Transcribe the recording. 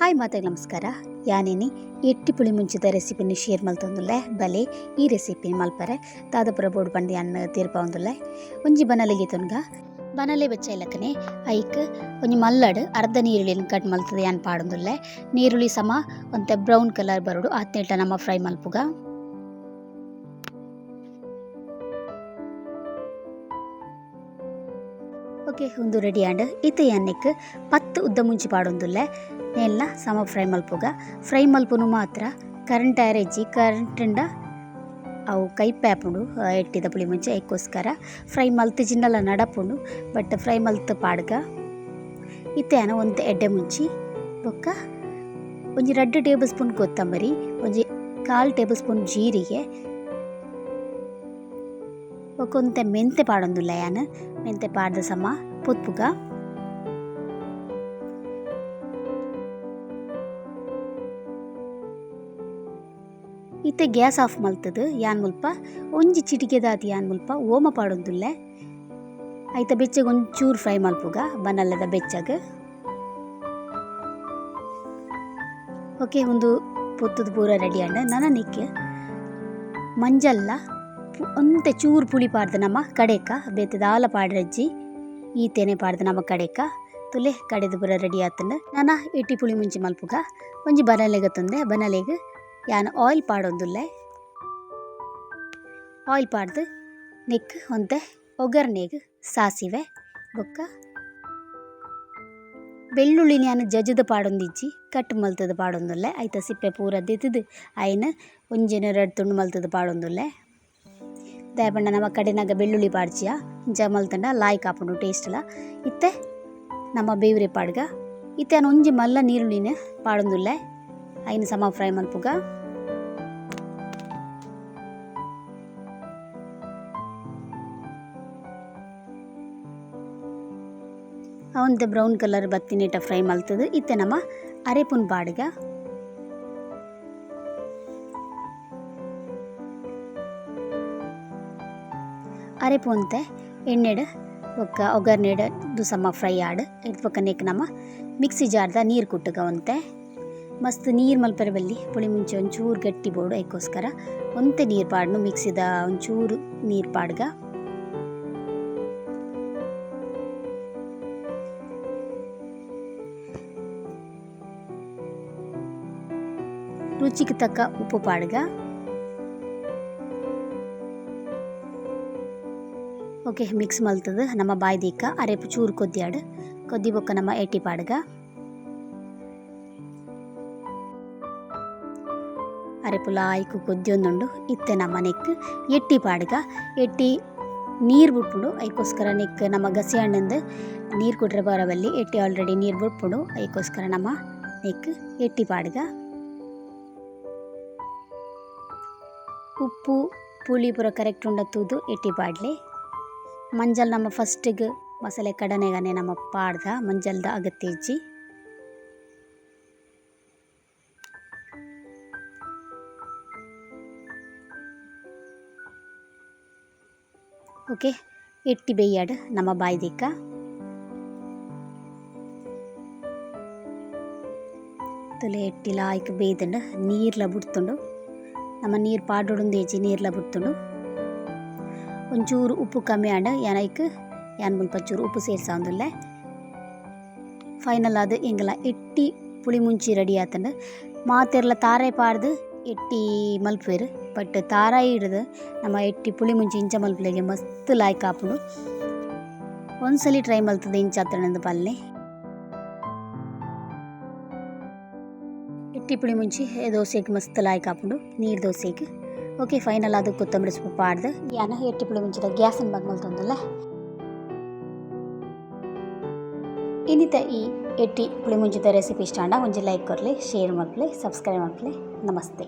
Hi ಮಾತೆ ನಮಸ್ಕಾರ. ಯಾನೇನಿ? ಎಟ್ಟಿ ಪುಳಿ ಮುಂಚಿದ ರೆಸಿಪಿನ ಶೇರ್ ಮಲ್ತೊಂದುಲ್ಲೆ? ಬಲೆ, ಈ ರೆಸಿಪಿ ಮಲ್ಪರೆ. ದಾದಪುರ ಬೋರ್ಡ್ ಬಂದು ಅನ್ನ ತೀರ್ಪ ಒಂದುಲ್ಲೆ. ಒಂಜಿ ಬನಲೆ ತೊನ್ಗ. ಬನಲೆ ಬೆಚ್ಚ ಇಲ್ಲಕನೆ ಐಕ್, ಒಂಜಿ ಮಲ್ಲಡ್, ಅರ್ಧ ನೀರುಳ್ಳಿನ ಕಟ್ ಮಲ್ತದೆ ಯಾನ್ ಪಾಡೊಂದುಲ್ಲೆ. ನೀರುಳ್ಳಿ ಸಮ, ಒಂತೆ ಬ್ರೌನ್ ಕಲರ್ ಬರೋಡು ಆತ್ನೇಟ ನಮ್ಮ ಫ್ರೈ ಮಲ್ಪುಗ. ಓಕೆ, ಒಂದು ರೆಡಿ ಆಂಡ್ ಇತ್ತೆ ಎಣ್ಣೆಕ್ ಪತ್ತು ಉದ್ದ ಮುಂಚಿ ಪಾಡೊಂದುಲ್ಲೆ. ಎಲ್ಲ ಸಮ ಫ್ರೈ ಮಲ್ಪುಗ. ಫ್ರೈ ಮಲ್ಪುನು ಮಾತ್ರ ಕರೆಂಟ್ ಆರೆಜ್ಜಿ ಕರೆಂಟಿಂದ ಅವು ಕೈ ಪ್ಯಾಪುಂಡು ಎಟ್ಟಿದ ಪುಳಿ ಮುಂಚೆ ಐಕೋಸ್ಕರ ಫ್ರೈ ಮಲ್ತ್ ಜಿಂಡಲ ನಡಪುಂಡು ಬಟ್ ಫ್ರೈ ಮಲ್ತ್ ಪಾಡ್ಗ ಇತ್ತೇನ ಒಂದು ಎಡ್ಡೆ ಮುಂಚಿ ಬೊಕ್ಕ ಒಂಜಿ ರೆಡ್ ಟೇಬಲ್ ಸ್ಪೂನ್ ಕೊತ್ತಂಬರಿ, ಒಂಜಿ ಕಾಲ್ ಟೇಬಲ್ ಸ್ಪೂನ್ ಜೀರಿಗೆ ಒಕ್ಕೊಂತೆ ಮೆಂತೆ ಪಾಡೊಂದುಲ್ಲ ಯಾನ್. ಮೆಂತೆ ಪಾಡ್ದ ಸಮ ಪೊತ್ಪುಗ. ಇತ್ತೆ ಗ್ಯಾಸ್ ಆಫ್ ಮಲ್ತದು, ಯಾನ್ ಮುಲ್ಪ? ಒಂಜಿ ಚಿಟಿಕೆದಾತಿ ಯಾನ್ ಮುಲ್ಪ? ಓಮ ಪಾಡೊಂದುಲ್ಲೆ? ಐತ ಬೆಚ್ಚಗೆ ಒಂಚೂರು ಫ್ರೈ ಮಲ್ಪುಗ, ಬನಲ್ಲದ ಬೆಚ್ಚಗೆ. ಓಕೆ, ಒಂದು ಪೊತ್ತದ ಪೂರ ರೆಡಿ ಅಂಡ ನನ್ನ ನಿಕ್ಕೆ ಮಂಜಲ್ಲ ಒಂತೆ ಚೂರು ಪುಳಿ ಪಾಡ್ದು ನಮ್ಮ ಕಡೆಕ, ಬೇತದ ಆಲ ಪಾಡ್ರಜ್ಜಿ ಈತೇನೆ ಪಾಡ್ದು ನಮ್ಮ ಕಡೆಕ. ತುಲೆ ಕಡೆದು ಪೂರ ರೆಡಿ ಆತಂಡ ನಾನ ಎಟ್ಟಿ ಪುಳಿ ಮುಂಚಿ ಮಲ್ಪುಗ, ಒಂಜಿ ಬನಲೆಗೆ ತಂದೆ, ಬನಲೆಗೆ ಯಾನ್ ಆಯಿಲ್ ಪಾಡೊಂದುಲ್ಲೆ? ಆಯಿಲ್ ಪಾಡ್ದು ನೆಕ್ ಒಂತೆ ಒಗ್ಗರ್ನೆಗ್ ಸಾಸಿವೆ, ಬೊಕ್ಕ ಬೆಳ್ಳುಳ್ಳಿ ನಾನು ಜಜದ ಪಾಡೊಂದಿಜ್ಜಿ, ಕಟ್ ಮಲ್ತದ ಪಾಡೊಂದುಲ್ಲೆ. ಐತ ಸಿಪ್ಪೆ ಪೂರ ದೆತ್ತದು ಆಯ್ನ ಒಂಜಿನ ಎರಡು ತುಂಡು ಮಲ್ತದ ಪಾಡೊಂದುಲ್ಲೆ. ದಯಪಂಡ ನಮ್ಮ ಕಡೆನಾಗ ಬೆಳ್ಳುಳ್ಳಿ ಪಾಡ್ಚಿಯ ಇಂಚ ಮಲ್ತಂಡ, ಲಾಯ್ ಕಾಪುಂಡು ಟೇಸ್ಟ್ಲ. ಇತ್ತೆ ನಮ್ಮ ಬೇವ್ರೆ ಪಾಡ್ಗ. ಇತ್ತೆ ನಾನು ಒಂಜಿ ಮಲ್ಲ ನೀರುಳ್ಳಿನ ಪಾಡೊಂದುಲ್ಲೆ. ಆಯ್ನ ಸಮ ಫ್ರೈ ಮಲ್ಪುಗ. ಅವಂತೆ ಬ್ರೌನ್ ಕಲರ್ ಬತ್ತಿನೇಟ ಫ್ರೈ ಮಲ್ತದು. ಇತ್ತೆ ನಮ್ಮ ಅರೆಪುನ್ ಪಾಡ್ಗ ಅರೆಪುಂತೆ ಎಣ್ಣೆಡ್ ಬೊಕ್ಕ ಒಗ್ಗರ್ನೆಡ್ ದುಸಮ್ಮ ಫ್ರೈ ಆಡ್. ಇಟ್ ಪಕ್ಕ ನೆಕ್ ನಮ್ಮ ಮಿಕ್ಸಿ ಜಾರ್ದ ನೀರು ಕುಟ್ಟುಗ ಒಂತೆ ಮಸ್ತ್ ನೀರು ಮಲ್ಪರೆ ಬಲ್ಲಿ ಪುಳಿ ಮುಂಚೆ ಒಂಚೂರು ಗಟ್ಟಿ ಬೋಡು. ಅದಕ್ಕೋಸ್ಕರ ಒಂತೆ ನೀರು ಪಾಡ್ನು ಮಿಕ್ಸಿದ ಒಂಚೂರು ನೀರು ಪಾಡ್ಗ. ರುಚಿಗೆ ತಕ್ಕ ಉಪ್ಪು ಪಾಡ್ಗ. ಓಕೆ ಮಿಕ್ಸ್ ಮಲ್ತದ ನಮ್ಮ ಬಾಯ್ದಿಕ್ಕ ಅರೆಪು ಚೂರು ಕೊದ್ದಿಯಾಡು ಕೊದ್ದಿ ಬೊಕ್ಕ ನಮ್ಮ ಎಟ್ಟಿ ಪಾಡ್ಗ. ಅರೆಪು ಲಾಯ್ಕು ಕೊದ್ದಿಯೊಂದುಂಡು ಇತ್ತೆ ನಮ್ಮ ನೆಕ್ ಎಟ್ಟಿ ಪಾಡ್ಗ. ಎಟ್ಟಿ ನೀರು ಬಿಟ್ಬಿಡು ಅದಕ್ಕೋಸ್ಕರ ನೆಕ್ ನಮ್ಮ ಗಸಿ ಹಣ್ಣಿಂದ ನೀರು ಕೊಟ್ರೆ ಬರಬಲ್ಲಿ ಎಟ್ಟಿ ಆಲ್ರೆಡಿ ನೀರು ಬಿಟ್ಬಿಡು ಅದಕ್ಕೋಸ್ಕರ ನಮ್ಮ ನೆಕ್ ಎಟ್ಟಿ ಪಾಡ್ಗ. ಉಪ್ಪು, ಪುಳಿ ಪೂರ ಕರೆಕ್ಟ್ ಉಂಡತ್ತುದು ಎಟ್ಟಿ ಪಾಡ್ಲೆ. ಮಂಜಲ್ ನಮ್ಮ ಫಸ್ಟಿಗೆ ಮಸಾಲೆ ಕಡನೆಗನೆ ನಮ್ಮ ಪಾಡ್ದ, ಮಂಜಲ್ದ ಅಗತ್ಯ ಇಜ್ಜಿ. ಓಕೆ ಎಟ್ಟಿ ಬೇಯ್ಯಾಡ್ ನಮ್ಮ ಬಾಯ್ದಿಕ್ಕ ತಲೆ ಎಟ್ಟಿಲ ಆಯ್ಕೆ ಬೇಯ್ದಂಡು ನೀರ್ಲ ಬಿಡ್ತುಂಡು. ನಮ್ಮ ನೀರು ಪಾಡೊಡುಂದು ಏಜಿ ನೀರ್ಲ ಬಿಡ್ತುಂಡು ಒಂಚೂರು ಉಪ್ಪು ಕಮ್ಮಿ ಆಂಡ ಯಾನೈಕ್ ಯಾನ್ ಮುಲ್ಪ ಚೂರು ಉಪ್ಪು ಸೇರ್ಸಾಂದುಲ್ಲೆ ಫೈನಲ್ ಆದ್ ಎಂಗಲ ಎಟ್ಟಿ ಪುಳಿ ಮುಂಚಿ ರೆಡಿ ಆತಂಡ ಮಾತೆರ್ಲ ತಾರೆ ಪಾಡ್ದು ಎಟ್ಟಿ ಮಲ್ಪುವೆರ್ ಬಟ್ ತಾರ ಹಿಡ್ದು ನಮ್ಮ ಎಟ್ಟಿ ಪುಳಿ ಮುಂಚಿ ಇಂಚ ಮಲ್ಪಲೆಗೆ ಮಸ್ತ್ ಲಾಯ್ಕ್ ಆಪುಂಡು ಒಂದ್ಸಲಿ ಟ್ರೈ ಮಲ್ತದೆ ಇಂಚ ಆತಣದ ಪಲ್ಲೆ ಎಟ್ಟಿ ಪುಳಿ ಮುಂಚೆ ದೋಸೆಗೆ ಮಸ್ತ್ ಲಾಯ್ಕ್ ಆಪುಂಡು ನೀರು ದೋಸೆಗೆ. ಓಕೆ ಫೈನಲ್ ಅದು ಕೊತ್ತಂಬರಿ ಸೊಪ್ಪು ಆಡ್ದೆ ಯಾನ ಎಟ್ಟಿ ಪುಳಿ ಮುಂಚಿದ ಗ್ಯಾಸನ್ನು ಬಗ್ಮಲ್ ತಂದಲ್ಲ? ಇನ್ನಿತ ಈ ಎಟ್ಟಿ ಪುಳಿ ಮುಂಚಿದ ರೆಸಿಪಿ ಇಷ್ಟ ಆಂಡ ಒಂಜಿ ಲೈಕ್ ಕೊರಲಿ ಶೇರ್ ಮಲ್ಪಲೆ ಸಬ್ಸ್ಕ್ರೈಬ್ ಮಲ್ಪಲೆ ನಮಸ್ತೆ.